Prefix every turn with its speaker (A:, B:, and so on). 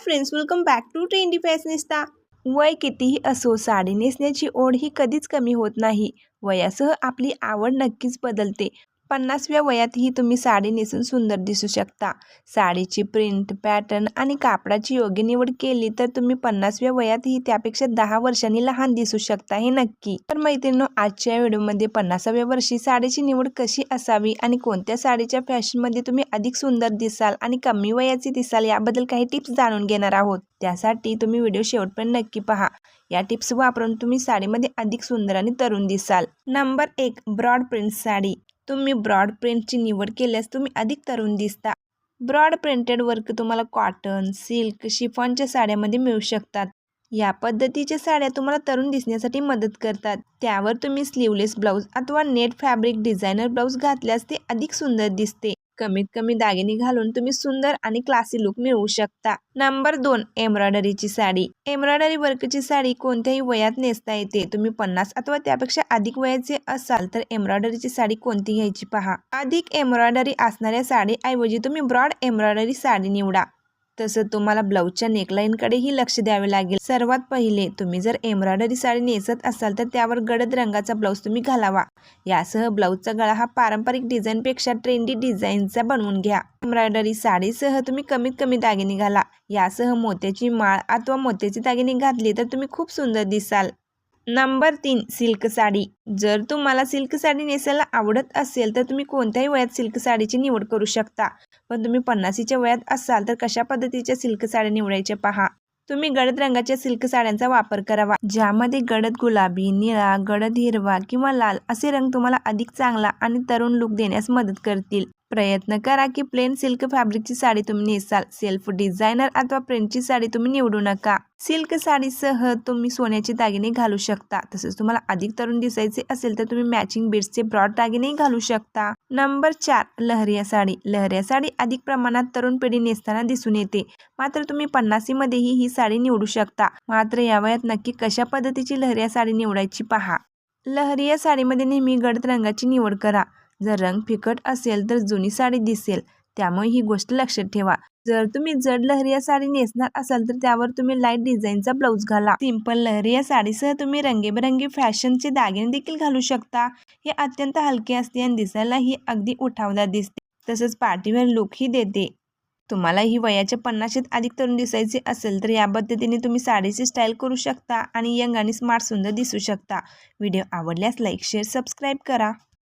A: Friends welcome back to trendy fashionista वय कितीही असो साडी नेसण्याची ओढ ही कधीच कमी होत नाही. वयासह आपली आवड नक्कीच बदलते. पन्नासव्या वयातही तुम्ही साडी नेसून सुंदर दिसू शकता. साडीची प्रिंट पॅटर्न आणि कापडाची योग्य निवड केली तर तुम्ही पन्नासव्या वयातही त्यापेक्षा दहा वर्षांनी लहान दिसू शकता हे नक्की. तर मैत्रिणी आजच्या व्हिडिओमध्ये पन्नासाव्या वर्षी साडीची निवड कशी असावी आणि कोणत्या साडीच्या फॅशनमध्ये तुम्ही अधिक सुंदर दिसाल आणि कमी वयाची दिसाल याबद्दल काही टिप्स जाणून घेणार आहोत. त्यासाठी तुम्ही व्हिडिओ शेवटपर्यंत नक्की पहा. या टिप्स वापरून तुम्ही साडीमध्ये अधिक सुंदर आणि तरुण दिसाल. नंबर एक ब्रॉड प्रिंट साडी. तुम्ही ब्रॉड प्रिंटची निवड केल्यास तुम्ही अधिक तरुण दिसता. ब्रॉड प्रिंटेड वर्क तुम्हाला कॉटन सिल्क शिफॉनच्या साड्यामध्ये मिळू शकतात. या पद्धतीच्या साड्या तुम्हाला तरुण दिसण्यासाठी मदत करतात. त्यावर तुम्ही स्लीवलेस ब्लाऊज अथवा नेट फॅब्रिक डिझायनर ब्लाऊज घातल्यास ते अधिक सुंदर दिसते. कमीत कमी दागिने घालून तुम्ही सुंदर आणि क्लासी लुक मिळवू शकता. नंबर दोन एम्ब्रॉयडरीची साडी. एम्ब्रॉयडरी वर्कची साडी कोणत्याही वयात नेसता येते. तुम्ही पन्नास अथवा त्यापेक्षा अधिक वयाचे असाल तर एम्ब्रॉयडरीची साडी कोणती घ्यायची पहा. अधिक एम्ब्रॉयडरी असणाऱ्या साडीऐवजी तुम्ही ब्रॉड एम्ब्रॉयडरी साडी निवडा. तसं तुम्हाला ब्लाऊजच्या नेकलाईनकडेही लक्ष द्यावे लागेल. सर्वात पहिले तुम्ही जर एम्ब्रॉयडरी साडी नेसत असाल तर त्यावर गडद रंगाचा ब्लाऊज तुम्ही घालावा. यासह ब्लाऊजचा गळा हा पारंपरिक डिझाईनपेक्षा ट्रेंडी डिझाईनचा बनवून घ्या. एम्ब्रॉयडरी साडीसह तुम्ही कमीत कमी दागिने घाला. यासह मोत्याची माळ अथवा मोत्याचे दागिने घातली तर तुम्ही खूप सुंदर दिसाल. नंबर तीन सिल्क साडी. जर तुम्हाला सिल्क साडी नेसायला आवडत असेल तर तुम्ही कोणत्याही वयात सिल्क साडीची निवड करू शकता. पण तुम्ही पन्नासीच्या वयात असाल तर कशा पद्धतीच्या सिल्क साड्या निवडायच्या पहा? तुम्ही गडद रंगाच्या सिल्क साड्यांचा वापर करावा. ज्यामध्ये गडद गुलाबी निळा गडद हिरवा किंवा लाल असे रंग तुम्हाला अधिक चांगला आणि तरुण लुक देण्यास मदत करतील. प्रयत्न करा की प्लेन सिल्क फॅब्रिकची साडी तुम्ही नेसाल. सेल्फ डिझायनर अथवा प्रिंटची साडी तुम्ही निवडू नका. सिल्क साडीसह तुम्ही सोन्याचे दागिने घालू शकता. तसेच तुम्हाला अधिक तरुण दिसायचे असेल तर तुम्ही मॅचिंग बीड्सचे ब्रॉड दागिने घालू शकता. नंबर चार लहरिया साडी. लहरिया साडी अधिक प्रमाणात तरुण पिढी नेसताना दिसून येते. मात्र तुम्ही पन्नासीमध्येही ही साडी निवडू शकता. मात्र या वयात नक्की कशा पद्धतीची लहरिया साडी निवडायची पहा. लहरिया साडीमध्ये नेहमी गडद रंगाची निवड करा. जर रंग फिकट असेल तर जुनी साडी दिसेल. त्यामुळे ही गोष्ट लक्षात ठेवा. जर तुम्ही जड लहरिया साडी नेसणार असाल तर त्यावर तुम्ही लाइट डिझाईनचा ब्लाऊज घाला. सिंपल लहरिया साडीसह तुम्ही रंगीबेरंगी फॅशनचे दागिने देखील घालू शकता. हे अत्यंत हलके असते आणि दिसायला ही अगदी उठावदार दिसते. तसंच पार्टीवेअर लुकही देते. तुम्हाला ही वयाच्या पन्नाशीत अधिक तरुण दिसायचे असेल तर या पद्धतीने तुम्ही साडीची स्टाईल करू शकता आणि यंग आणि स्मार्ट सुंदर दिसू शकता. व्हिडिओ आवडल्यास लाईक शेअर सबस्क्राईब करा.